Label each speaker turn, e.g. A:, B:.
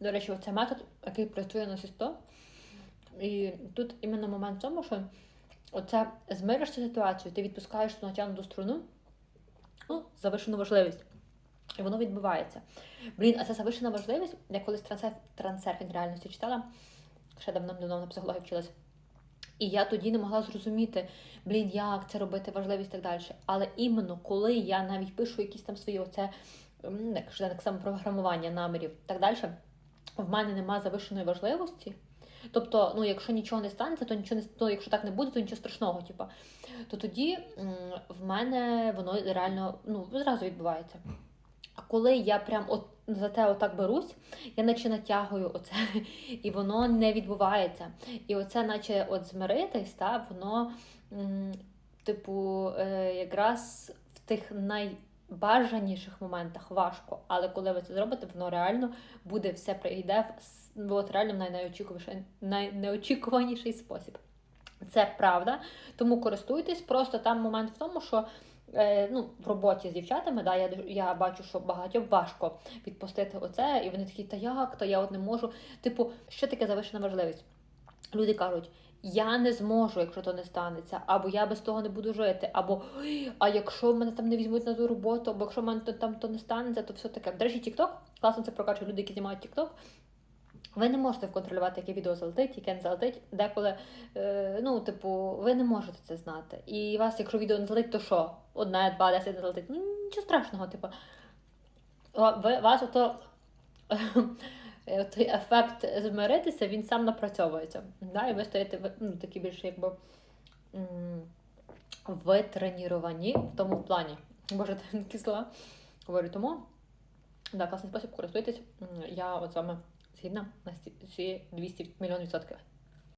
A: До речі, оце метод, який працює на СІСТО. І тут іменно момент в тому, що оце змиришся ситуацію, ти відпускаєш ту натягнуту струну, ну, завишену важливість. І воно відбувається. Блін, а це завишена важливість. Я колись трансер, трансерфінг реальності читала, ще давно-давно на психології вчилась. І я тоді не могла зрозуміти, блін, як це робити, важливість і так далі. Але іменно коли я навіть пишу якісь там свої оце, як ж так само програмування намірів і так далі, в мене нема завишеної важливості. Тобто, ну, якщо нічого не станеться, то нічого не ну, якщо так не буде, то нічого страшного, типа. То тоді в мене воно реально ну, зразу відбувається. А коли я прям от за те отак берусь, я наче натягую оце, і воно не відбувається. І оце, наче от змиритись, та, воно, м, типу, е, якраз в тих найбажаніших моментах важко. Але коли ви це зробите, воно реально буде все прийде в ну, от реально в найнеочікуваніший, спосіб. Це правда, тому користуйтесь. Просто там момент в тому, що е, ну, в роботі з дівчатами, да, я, я бачу, що багатьом важко відпустити оце, і вони такі, та як, та я от не можу. Типу, що таке завишена важливість? Люди кажуть, я не зможу, якщо то не станеться, або я без того не буду жити, або «Ой, а якщо мене там не візьмуть на ту роботу, або якщо мене там то не станеться, то все таке. До речі, TikTok, класно це прокачує люди, які знімають TikTok. Ви не можете контролювати, яке відео залетить, яке не залетить. Деколи, е, ну, типу, ви не можете це знати. І вас, якщо відео не залетить, то що? Одне, два, десять не залетить. Нічого страшного, типу. Ви, вас ото той ефект змиритися, він сам напрацьовується. Да? І ви стоїте ну, такі більш якби витреніровані в тому плані. Боже, такі слова. Говорю, тому да, класний спосіб, користуйтесь. Я от з вами згідна на ці 200 мільйонів відсотків.